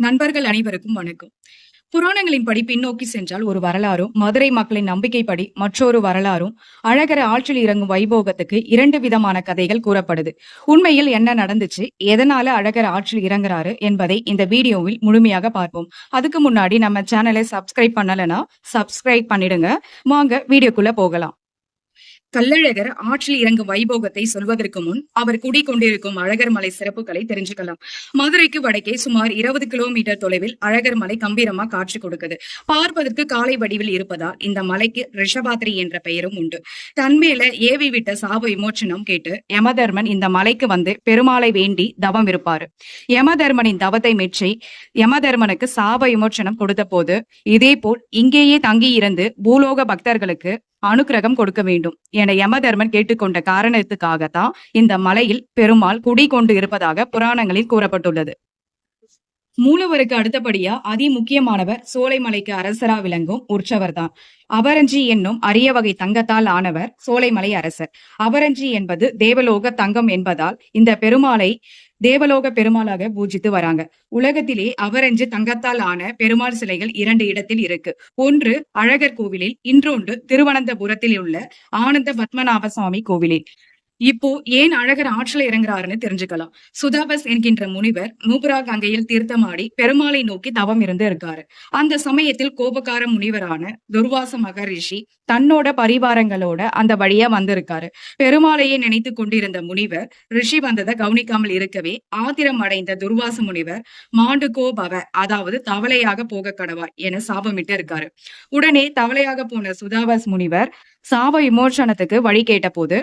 நண்பர்கள் அனைவருக்கும் வணக்கம். புராணங்களின்படி பின்னோக்கி சென்றால் ஒரு வரலாறும் மதுரை மக்களின் நம்பிக்கைப்படி மற்றொரு வரலாறும் அழகர ஆற்றில் இறங்கும் வைபோகத்துக்கு இரண்டு விதமான கதைகள் கூறப்படுது. உண்மையில் என்ன நடந்துச்சு எதனால அழகர் ஆற்றில் இறங்குறாரு என்பதை இந்த வீடியோவில் முழுமையாக பார்ப்போம். அதுக்கு முன்னாடி நம்ம சேனலை சப்ஸ்கிரைப் பண்ணலைன்னா சப்ஸ்கிரைப் பண்ணிடுங்க. வாங்க வீடியோக்குள்ள போகலாம். கள்ளழகர் ஆற்றில் இறங்கும் வைபோகத்தை சொல்வதற்கு முன் அவர் குடிக்கொண்டிருக்கும் அழகர் மலை சிறப்புகளை தெரிஞ்சுக்கலாம். மதுரைக்கு வடக்கே சுமார் இருபது கிலோமீட்டர் தொலைவில் அழகர் மலை கம்பீரமா காட்சி கொடுக்குது. பார்ப்பதற்கு காலை வடிவில் இருப்பதால் இந்த மலைக்கு ரிஷபாத்ரி என்ற பெயரும் உண்டு. தன்மேல ஏவி விட்ட சாப விமோச்சனம் கேட்டு யமதர்மன் இந்த மலைக்கு வந்து பெருமாளை வேண்டி தவம் இருப்பாரு. யமதர்மனின் தவத்தை மெச்சி யமதர்மனுக்கு சாப விமோச்சனம் கொடுத்த போது இதே போல் இங்கேயே தங்கி இருந்து பூலோக பக்தர்களுக்கு அனுக்கிரகம் கொடுக்க வேண்டும். என யமதர்மன் கேட்டுக்கொண்ட காரணத்துக்காகத்தான் இந்த மலையில் பெருமாள் குடி கொண்டு இருப்பதாக புராணங்களில் கூறப்பட்டுள்ளது. மூலவருக்கு அடுத்தபடியா அதி முக்கியமானவர் சோலைமலைக்கு அரசரா விளங்கும் உற்சவர் தான் அபரஞ்சி என்னும் அரிய வகை தங்கத்தால் ஆனவர் சோலைமலை அரசர். அபரஞ்சி என்பது தேவலோக தங்கம் என்பதால் இந்த பெருமாளை தேவலோக பெருமாளாக பூஜித்து வராங்க. உலகத்திலே அவரஞ்சு தங்கத்தால் ஆன பெருமாள் சிலைகள் இரண்டு இடத்தில் இருக்கு. ஒன்று அழகர் கோவிலில் இன்றொன்று திருவனந்தபுரத்தில் உள்ள ஆனந்த பத்மநாப சுவாமி கோவிலில். இப்போ ஏன் அழகர் ஆற்றில் இறங்குறாருன்னு தெரிஞ்சுக்கலாம். சுதாபஸ் என்கின்ற முனிவர் நூபுரா கங்கையில் தீர்த்தமாடி பெருமாளை நோக்கி தவம் இருந்து இருக்காரு. அந்த சமயத்தில் கோபக்கார முனிவரான துர்வாச மகரிஷி தன்னோட பரிவாரங்களோட அந்த வழியா வந்திருக்காரு. பெருமாளையே நினைத்து கொண்டிருந்த முனிவர் ரிஷி வந்ததை கவனிக்காமல் இருக்கவே ஆத்திரம் அடைந்த துர்வாச முனிவர் மாண்டு கோபவ அதாவது தவளையாக போக கடவாய் என சாபமிட்டு இருக்காரு. உடனே தவளையாக போன சுதாபஸ் முனிவர் சாப விமோசனத்துக்கு வழி கேட்ட போது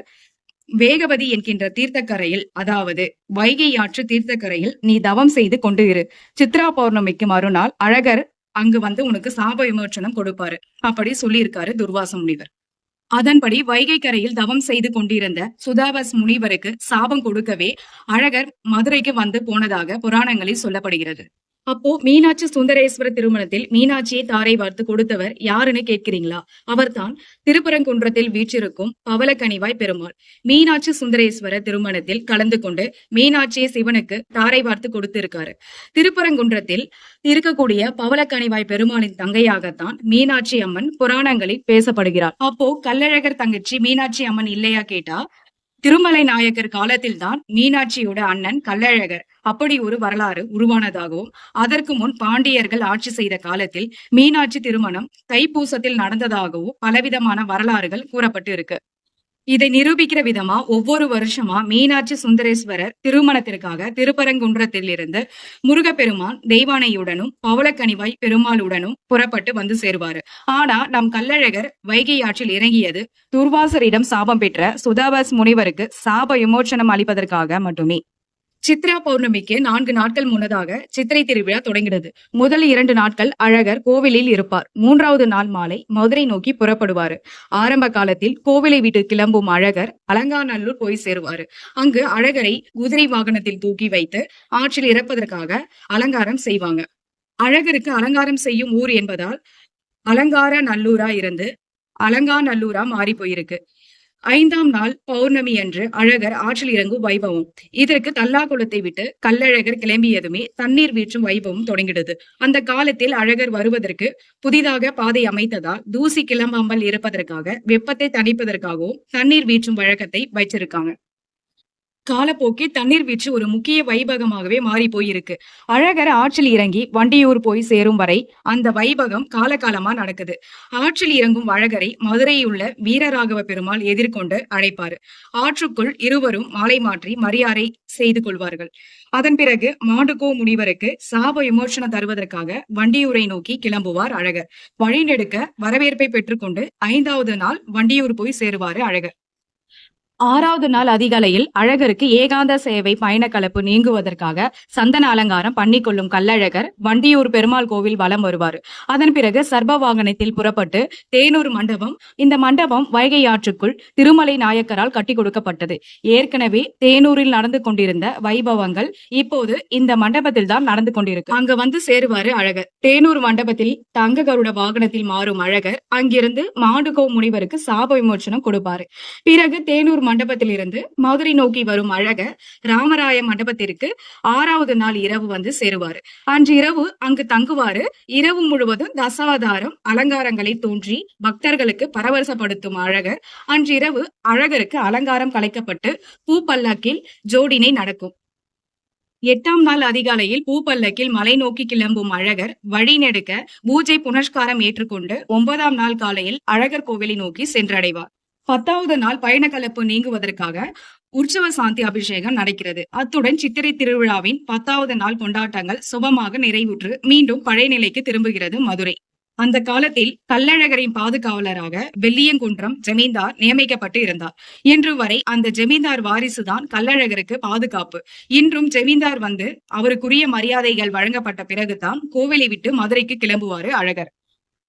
வேகவதி என்கின்ற தீர்த்தக்கரையில் அதாவது வைகை ஆற்று தீர்த்தக்கரையில் நீ தவம் செய்து கொண்டு இரு. சித்ரா பௌர்ணமிக்கு மறுநாள் அழகர் அங்கு வந்து உனக்கு சாப விமோச்சனம் கொடுப்பாரு. அப்படி சொல்லியிருக்காரு துர்வாச முனிவர். அதன்படி வைகை கரையில் தவம் செய்து கொண்டிருந்த சுதாபஸ் முனிவருக்கு சாபம் கொடுக்கவே அழகர் மதுரைக்கு வந்து போனதாக புராணங்களில் சொல்லப்படுகிறது. அப்போ மீனாட்சி சுந்தரேஸ்வர திருமணத்தில் மீனாட்சியை தாரை வார்த்து கொடுத்தவர் யாருன்னு கேட்கிறீங்களா? அவர்தான் திருப்பரங்குன்றத்தில் வீற்றிருக்கும் பவளக்கனிவாய் பெருமாள். மீனாட்சி சுந்தரேஸ்வர திருமணத்தில் கலந்து கொண்டு மீனாட்சியை சிவனுக்கு தாரை வார்த்து கொடுத்திருக்காரு. திருப்பரங்குன்றத்தில் இருக்கக்கூடிய பவளக்கனிவாய் பெருமாளின் தங்கையாகத்தான் மீனாட்சி அம்மன் புராணங்களில் பேசப்படுகிறார். அப்போ கள்ளழகர் தங்கச்சி மீனாட்சி அம்மன் இல்லையா கேட்டா திருமலை நாயக்கர் காலத்தில்தான் மீனாட்சியோட அண்ணன் கள்ளழகர் அப்படி ஒரு வரலாறு உருவானதாகவும் அதற்கு முன் பாண்டியர்கள் ஆட்சி செய்த காலத்தில் மீனாட்சி திருமணம் தைப்பூசத்தில் நடந்ததாகவும் பலவிதமான வரலாறுகள் கூறப்பட்டு இருக்கு இதை நிரூபிக்கிற விதமா ஒவ்வொரு வருஷமா மீனாட்சி சுந்தரேஸ்வரர் திருமணத்திற்காக திருப்பரங்குன்றத்தில் இருந்து முருகப்பெருமான் தெய்வானையுடனும் பவளக்கனிவாய் பெருமாளுடனும் புறப்பட்டு வந்து சேருவாரு. ஆனா நம் கள்ளழகர் வைகை ஆற்றில் இறங்கியது துர்வாசரிடம் சாபம் பெற்ற சுதாபாஸ் முனிவருக்கு சாப விமோச்சனம் அளிப்பதற்காக மட்டுமே. சித்ரா பௌர்ணமிக்கு நான்கு நாட்கள் முன்னதாக சித்திரை திருவிழா தொடங்கிறது முதல் இரண்டு நாட்கள் அழகர் கோவிலில் இருப்பார். மூன்றாவது நாள் மாலை மதுரை நோக்கி புறப்படுவார். ஆரம்ப காலத்தில் கோவிலை விட்டு கிளம்பும் அழகர் அலங்காநல்லூர் போய் சேருவாரு. அங்கு அழகரை குதிரை வாகனத்தில் தூக்கி வைத்து ஆற்றில் இறப்பதற்காக அலங்காரம் செய்வாங்க. அழகருக்கு அலங்காரம் செய்யும் ஊர் என்பதால் அலங்கார நல்லூரா இருந்து அலங்காநல்லூரா மாறி போயிருக்கு. ஐந்தாம் நாள் பௌர்ணமி அன்று அழகர் ஆற்றில் இறங்கும் வைபவம். இதற்கு தல்லாகுளத்தை விட்டு கள்ளழகர் கிளம்பியதுமே தண்ணீர் வீற்றும் வைபவம் தொடங்கிடுது. அந்த காலத்தில் அழகர் வருவதற்கு புதிதாக பாதை அமைத்ததால் தூசி கிளம்பாமல் இருப்பதற்காக வெப்பத்தை தணிப்பதற்காகவும் தண்ணீர் வீற்றும் வழக்கத்தை வைச்சிருக்காங்க காலப்போக்கில் தண்ணீர் வீச்சு ஒரு முக்கிய வைபகமாகவே மாறி போயிருக்கு. அழகர் ஆற்றில் இறங்கி வண்டியூர் போய் சேரும் வரை அந்த வைபகம் காலகாலமா நடக்குது. ஆற்றில் இறங்கும் அழகரை மதுரையுள்ள வீரராகவ பெருமாள் எதிர்கொண்டு அழைப்பாரு. ஆற்றுக்குள் இருவரும் மாலை மாற்றி மரியாதை செய்து கொள்வார்கள். அதன் பிறகு மாண்டுகோ முனிவருக்கு சாப விமோசனம் தருவதற்காக வண்டியூரை நோக்கி கிளம்புவார் அழகர். வழிநெடுக்க வரவேற்பை பெற்றுக்கொண்டு ஐந்தாவது நாள் வண்டியூர் போய் சேருவாரு அழகர். ஆறாவது நாள் அதிகாலையில் அழகருக்கு ஏகாந்த சேவை பயணக்கலப்பு நீங்குவதற்காக சந்தன அலங்காரம் பண்ணிக்கொள்ளும் கள்ளழகர் வண்டியூர் பெருமாள் கோவில் வலம் வருவார். அதன் பிறகு சர்ப வாகனத்தில் புறப்பட்டு தேனூர் மண்டபம் இந்த மண்டபம் வைகை ஆற்றுக்குள் திருமலை நாயக்கரால் கட்டி கொடுக்கப்பட்டது. ஏற்கனவே தேனூரில் நடந்து கொண்டிருந்த வைபவங்கள் இப்போது இந்த மண்டபத்தில் தான் நடந்து கொண்டிருக்கு. அங்க வந்து சேருவாரு அழகர். தேனூர் மண்டபத்தில் தங்க கருட வாகனத்தில் மாறும் அழகர் அங்கிருந்து மாண்டுகோ முனிவருக்கு சாப விமோச்சனம் கொடுப்பாரு. பிறகு தேனூர் மண்டபத்திலிருந்து மதுரை நோக்கி வரும் அழக ராமராய மண்டபத்திற்கு ஆறாவது நாள் இரவு வந்து சேருவாரு. அன்று இரவு அங்கு தங்குவாரு. இரவு முழுவதும் தசாவதாரம் அலங்காரங்களை தோன்றி பக்தர்களுக்கு பரவசப்படுத்தும் அழகர். இரவு அழகருக்கு அலங்காரம் கலைக்கப்பட்டு பூப்பல்லாக்கில் ஜோடினை நடக்கும். எட்டாம் நாள் அதிகாலையில் பூப்பல்லக்கில் மலை நோக்கி கிளம்பும் அழகர் வழி நெடுக்க பூஜை புனஸ்காரம் ஏற்றுக்கொண்டு ஒன்பதாம் நாள் காலையில் அழகர் கோவிலை நோக்கி சென்றடைவார். பத்தாவது நாள் பயணக்கலப்பு நீங்குவதற்காக உற்சவ சாந்தி அபிஷேகம் நடக்கிறது. அத்துடன் சித்திரை திருவிழாவின் பத்தாவது நாள் கொண்டாட்டங்கள் சுபமாக நிறைவுற்று மீண்டும் பழைய நிலைக்கு திரும்புகிறது மதுரை. அந்த காலத்தில் கள்ளழகரின் பாதுகாவலராக வெள்ளியங்குன்றம் ஜமீன்தார் நியமிக்கப்பட்டு இருந்தார். இன்று வரை அந்த ஜமீன்தார் வாரிசுதான் கள்ளழகருக்கு பாதுகாப்பு. இன்றும் ஜமீன்தார் வந்து அவருக்குரிய மரியாதைகள் வழங்கப்பட்ட பிறகுதான் கோவிலை விட்டு மதுரைக்கு கிளம்புவாரு அழகர்.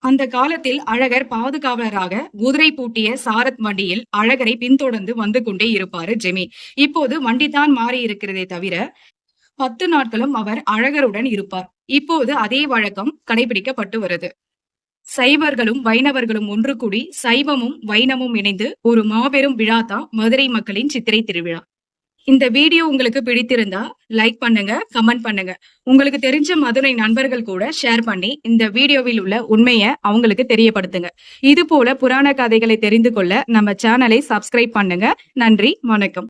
அந்த காலத்தில் அழகர் பாதுகாவலராக குதிரை பூட்டிய சாரத் வண்டியில் அழகரை பின்தொடர்ந்து வந்து கொண்டே இருப்பாரு ஜெமி. இப்போது வண்டிதான் மாறி இருக்கிறதே தவிர பத்து நாட்களும் அவர் அழகருடன் இருப்பார். இப்போது அதே வழக்கம் கடைபிடிக்கப்பட்டு வருது. சைவர்களும் வைணவர்களும் ஒன்று கூடி சைவமும் வைணமும் இணைந்து ஒரு மாபெரும் விழா தான் மதுரை மக்களின் சித்திரை திருவிழா. இந்த வீடியோ உங்களுக்கு பிடித்திருந்தா லைக் பண்ணுங்க கமெண்ட் பண்ணுங்க. உங்களுக்கு தெரிஞ்ச மதுரை நண்பர்கள் கூட ஷேர் பண்ணி இந்த வீடியோவில் உள்ள உண்மையை அவங்களுக்கு தெரியப்படுத்துங்க. இது போல புராண கதைகளை தெரிந்து கொள்ள நம்ம சேனலை சப்ஸ்கிரைப் பண்ணுங்க. நன்றி வணக்கம்.